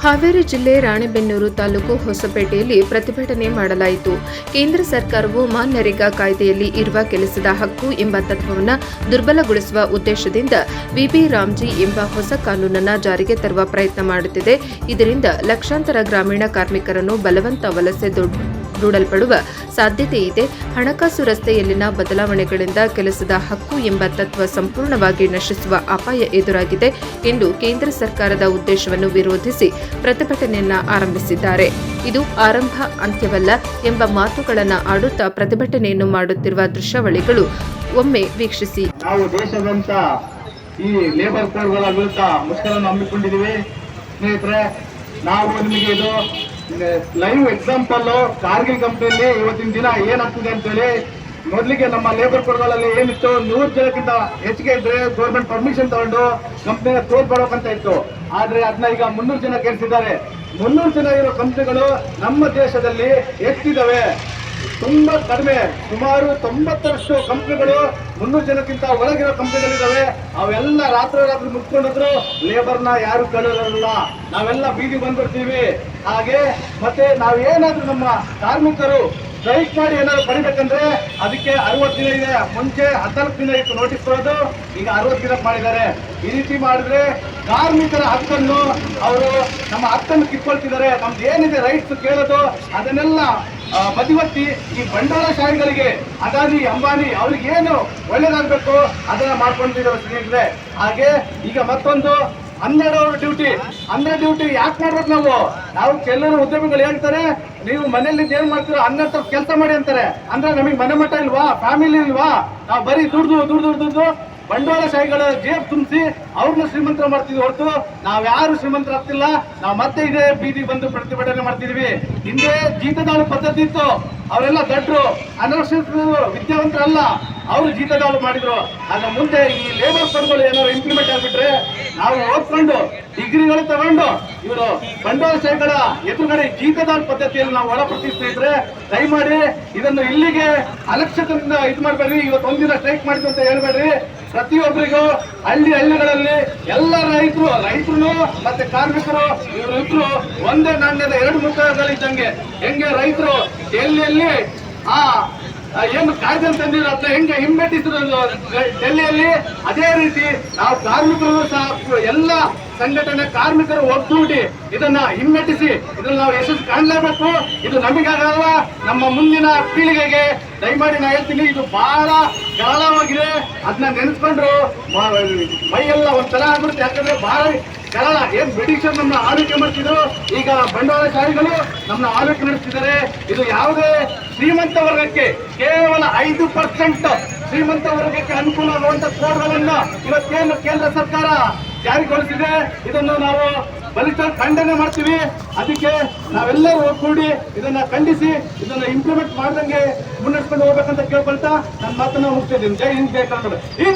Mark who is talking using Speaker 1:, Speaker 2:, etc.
Speaker 1: ಹಾವೇರಿ ಜಿಲ್ಲೆ ರಾಣೆಬೆನ್ನೂರು ತಾಲೂಕು ಹೊಸಪೇಟೆಯಲ್ಲಿ ಪ್ರತಿಭಟನೆ ಮಾಡಲಾಯಿತು. ಕೇಂದ್ರ ಸರ್ಕಾರವು ಮಾನ್ಯರೇಗಾ ಕಾಯ್ದೆಯಲ್ಲಿ ಇರುವ ಕೆಲಸದ ಹಕ್ಕು ಎಂಬ ತತ್ವವನ್ನು ದುರ್ಬಲಗೊಳಿಸುವ ಉದ್ದೇಶದಿಂದ ವಿಬಿ ರಾಮ್ಜಿ ಎಂಬ ಹೊಸ ಕಾನೂನನ್ನು ಜಾರಿಗೆ ತರುವ ಪ್ರಯತ್ನ ಮಾಡುತ್ತಿದೆ. ಇದರಿಂದ ಲಕ್ಷಾಂತರ ಗ್ರಾಮೀಣ ಕಾರ್ಮಿಕರನ್ನು ಬಲವಂತ ವಲಸೆ ದೊಡ್- ದೂಡಲ್ಪಡುವ ಸಾಧ್ಯತೆ ಇದೆ ಹಣಕಾಸು ರಸ್ತೆಯಲ್ಲಿನ ಬದಲಾವಣೆಗಳಿಂದ ಕೆಲಸದ ಹಕ್ಕು ಎಂಬ ತತ್ವ ಸಂಪೂರ್ಣವಾಗಿ ನಶಿಸುವ ಅಪಾಯ ಎದುರಾಗಿದೆ ಎಂದು ಕೇಂದ್ರ ಸರ್ಕಾರದ ಉದ್ದೇಶವನ್ನು ವಿರೋಧಿಸಿ ಪ್ರತಿಭಟನೆಯನ್ನ ಆರಂಭಿಸಿದ್ದಾರೆ. ಇದು ಆರಂಭ, ಅಂತ್ಯವಲ್ಲ ಎಂಬ ಮಾತುಗಳನ್ನು ಆಡುತ್ತಾ ಪ್ರತಿಭಟನೆಯನ್ನು ಮಾಡುತ್ತಿರುವ ದೃಶ್ಯಾವಳಿಗಳು ಒಮ್ಮೆ ವೀಕ್ಷಿಸಿ.
Speaker 2: ನಾವು ದೇಶದಂತ ಈ ಲೇಬರ್ ಕೋಡ್ಗಳ ವಿರುದ್ಧ ಮುಷ್ಕರನ್ನು ಹಮ್ಮಿಕೊಂಡಿದ್ದೀವಿ. ಸ್ನೇಹಿತರೆ, ನಾವು ನಿಮಗೆ ಇದು ಲೈವ್ ಎಕ್ಸಾಂಪಲ್ ಕಾರ್ಗಿಲ್ ಕಂಪ್ನಿಯಲ್ಲಿ ಇವತ್ತಿನ ದಿನ ಏನಾಗ್ತಿದೆ ಅಂತೇಳಿ ಮೊದಲಿಗೆ ನಮ್ಮ ಲೇಬರ್ ಕೋಡ್ಗಳಲ್ಲಿ ಏನಿತ್ತು? ನೂರು ಜನಕ್ಕಿಂತ ಹೆಚ್ಚಿಗೆ ಇದ್ರೆ ಗೌರ್ಮೆಂಟ್ ಪರ್ಮಿಷನ್ ತಗೊಂಡು ಕಂಪ್ನಿನ ಕ್ಲೋಸ್ ಇತ್ತು. ಆದ್ರೆ ಅದನ್ನ ಈಗ ಮುನ್ನೂರು ಜನ ಕೇಳಿಸಿದ್ದಾರೆ ಮುನ್ನೂರು ಜನ ಇರೋ ಕಂಪ್ನಿಗಳು ನಮ್ಮ ದೇಶದಲ್ಲಿ ಎಷ್ಟಿದಾವೆ? ತುಂಬಾ ಕಡಿಮೆ, ಸುಮಾರು ತೊಂಬತ್ತರಷ್ಟು ಕಂಪ್ನಿಗಳು ಮುನ್ನೂರು ಜನಕ್ಕಿಂತ ಒಳಗಿರೋ ಕಂಪ್ನಿಗಳಿದ್ದಾವೆ. ಅವೆಲ್ಲ ರಾತ್ರಿ ರಾತ್ರಿ ಮುಚ್ಕೊಂಡಿದ್ರು ಲೇಬರ್ನ ಯಾರು ಕೇಳೋದಿಲ್ಲ ನಾವೆಲ್ಲ ಬೀದಿ ಬಂದ್ಬಿಡ್ತೀವಿ. ಹಾಗೆ ಮತ್ತೆ ನಾವೇನಾದ್ರೂ ನಮ್ಮ ಕಾರ್ಮಿಕರು ಸ್ಟ್ರೈಕ್ ಮಾಡಿ ಏನಾದ್ರು ಪಡಿಬೇಕಂದ್ರೆ ಅದಕ್ಕೆ ಅರವತ್ತು ದಿನ ಇದೆ. ಮುಂಚೆ ಹದಿನಾಲ್ಕು ದಿನ ಇತ್ತು ನೋಟಿಸ್ ಕೊಡೋದು, ಈಗ ಅರವತ್ತು ದಿನ ಮಾಡಿದ್ದಾರೆ. ಈ ರೀತಿ ಮಾಡಿದ್ರೆ ಕಾರ್ಮಿಕರ ಹಕ್ಕನ್ನು ಅವರು ನಮ್ಮ ಹಕ್ಕನ್ನು ಕಿತ್ಕೊಳ್ತಿದ್ದಾರೆ ನಮ್ದು ಏನಿದೆ ರೈಟ್ಸ್ ಕೇಳೋದು, ಅದನ್ನೆಲ್ಲ ಆ, ಈ ಬಂಡಾರ ಬಂಡವಾಳಶಾಹಿಗಳಿಗೆ ಅದಾನಿ ಅಂಬಾನಿ ಅವ್ರಿಗೆ ಏನು ಒಳ್ಳೇದಾಗಬೇಕು ಅದನ್ನ ಮಾಡ್ಕೊಂಡಿದ್ದಾರೆ ಸ್ನೇಹಿತರೆ. ಹಾಗೆ ಈಗ ಮತ್ತೊಂದು ಹನ್ನೆರಡು ಅವರ್ ಡ್ಯೂಟಿ. ಹನ್ನೆರಡು ಡ್ಯೂಟಿ ಯಾಕೆ ಮಾಡ್ಬೇಕು ನಾವು? ನಾವು ಕೆಲವರು ಉದ್ಯಮಿಗಳು ಹೇಳ್ತಾರೆ ನೀವು ಮನೆಯಲ್ಲಿ ಏನ್ ಮಾಡ್ತೀರೋ ಹನ್ನೆರಡು ತಾಸು ಕೆಲಸ ಮಾಡಿ ಅಂತಾರೆ. ಅಂದ್ರೆ ನಮಗೆ ಮನೆ ಮಠ ಇಲ್ವಾ? ಫ್ಯಾಮಿಲಿ ಇಲ್ವಾ? ನಾವು ಬರೀ ದುಡ್ದು ದುಡ್ದು ದುಡ್ದು ಬಂಡವಾಳಶಾಹಿಗಳ ಜೇಬ್ ತುಂಬಿಸಿ ಅವ್ರನ್ನ ಶ್ರೀಮಂತರ ಮಾಡ್ತಿದ್ವಿ ಹೊರತು ನಾವ್ ಯಾರು ಶ್ರೀಮಂತರ ಆಗ್ತಿಲ್ಲ. ನಾವು ಮತ್ತೆ ಇದೇ ಬೀದಿ ಬಂದು ಪ್ರತಿಭಟನೆ ಮಾಡ್ತಿದ್ವಿ. ಹಿಂದೆ ಜೀತದಾಳು ಪದ್ಧತಿ ಇತ್ತು. ಅವರೆಲ್ಲ ದಡ್ರು. ಅನಕ್ಷರಸ್ಥರು, ವಿದ್ಯಾವಂತರಲ್ಲ, ಅವರು ಜೀತದಾಳು ಮಾಡಿದ್ರು. ಅದ್ರ ಮುಂದೆ ಈ ಲೇಬರ್ ಕೋಡ್ಗಳು ಏನಾದ್ರು ಇಂಪ್ಲಿಮೆಂಟ್ ಆಗ್ಬಿಟ್ರೆ ನಾವು ಓದ್ಕೊಂಡು ಡಿಗ್ರಿಗಳು ತಗೊಂಡು ಇವರು ಬಂಡವಾಳಶಾಹಿಗಳ ಎದುರುಗಡೆ ಜೀತದಾಳು ಪದ್ಧತಿಯಲ್ಲಿ ನಾವು ಒಳಪಡಿಸ್ತಾ ಇದ್ರೆ ದಯಮಾಡಿ ಇದನ್ನು ಇಲ್ಲಿಗೆ ಅಲಕ್ಷ್ಯದಿಂದ ಇದು ಮಾಡಬೇಡ್ರಿ. ಇವತ್ತು ಒಂದಿನ ಸ್ಟ್ರೈಕ್ ಮಾಡಿದ್ರು ಅಂತ ಹೇಳ್ಬೇಡ್ರಿ. ಪ್ರತಿಯೊಬ್ಬರಿಗೂ ಹಳ್ಳಿ ಹಳ್ಳಿಗಳಲ್ಲಿ ಎಲ್ಲ ರೈತರು ರೈತರು ಮತ್ತೆ ಕಾರ್ಮಿಕರು ಇವರು ಇಬ್ರು ಒಂದೇ ನಾಣ್ಯದ ಎರಡು ಮುಖಗಳಿದ್ದಂಗೆ ಹೆಂಗೆ ರೈತರು ಎಲ್ಲೆಲ್ಲಿ ಆ, ಏನು ಕಾಯ್ದೆ ತಂದಿರೋ ಅದನ್ನ ಹೆಂಗೆ ಹಿಮ್ಮೆಟ್ಟಿಸಿದ್ರು ಡೆಲ್ಲಿಯಲ್ಲಿ? ಅದೇ ರೀತಿ ನಾವು ಕಾರ್ಮಿಕರು ಸಹ ಎಲ್ಲ ಸಂಘಟನೆ ಕಾರ್ಮಿಕರು ಒಗ್ಗೂಡಿ ಇದನ್ನ ಹಿಮ್ಮೆಟ್ಟಿಸಿ ಇದನ್ನ ನಾವು ಯಶಸ್ಸು ಕಾಣಲೇಬೇಕು. ಇದು ನಮಗಾಗಲ್ಲ, ನಮ್ಮ ಮುಂದಿನ ಪೀಳಿಗೆಗೆ ದಯಮಾಡಿ ನಾ ಹೇಳ್ತೀನಿ, ಇದು ಬಹಳ ಗಾಳವಾಗಿದೆ ಅದನ್ನ ನೆನೆಸ್ಕೊಂಡ್ರು, ಮೈ, ಮೈಯೆಲ್ಲ ಒಂಥರ ಆಗ್ಬಿಡುತ್ತೆ. ಯಾಕಂದ್ರೆ ಬಹಳ ಕರಾಳ ಏನ್ ಬ್ರಿಟಿಷರ್ ನಮ್ಮ ಆಳ್ವಿಕೆ ಮಾಡ್ತಿದ್ರು? ಈಗ ಬಂಡವಾಳಶಾಹಿಗಳು ನಮ್ಮ ಆಳ್ವಿಕೆ ನಡೆಸ್ತಿದ್ದಾರೆ. ಇದು ಯಾವುದೇ ಶ್ರೀಮಂತ ವರ್ಗಕ್ಕೆ ಕೇವಲ ಐದು ಪರ್ಸೆಂಟ್ ಶ್ರೀಮಂತ ವರ್ಗಕ್ಕೆ ಅನುಕೂಲ ಆಗುವಂತ ಕೋಡ್ಗಳನ್ನ ಇವತ್ತೇನು ಕೇಂದ್ರ ಸರ್ಕಾರ ಜಾರಿಗೊಳಿಸಿದೆ, ಇದನ್ನು ನಾವು ಬಲಿಷ್ಠ ಖಂಡನೆ ಮಾಡ್ತೀವಿ. ಅದಕ್ಕೆ ನಾವೆಲ್ಲರೂ ಒಗ್ಗೂಡಿ ಇದನ್ನ ಖಂಡಿಸಿ, ಇದನ್ನ ಇಂಪ್ಲಿಮೆಂಟ್ ಮಾಡ್ದಂಗೆ ಮುನ್ನಡೆಸ್ಕೊಂಡು ಹೋಗ್ಬೇಕಂತ ಕೇಳ್ಕೊಳ್ತಾ ನನ್ನ ಮಾತನ್ನ ಮುಗಿಸ್ತಿದ್ದೀನಿ ಜೈ ಹಿಂದ್, ಜೈ ಕನ್ನಡ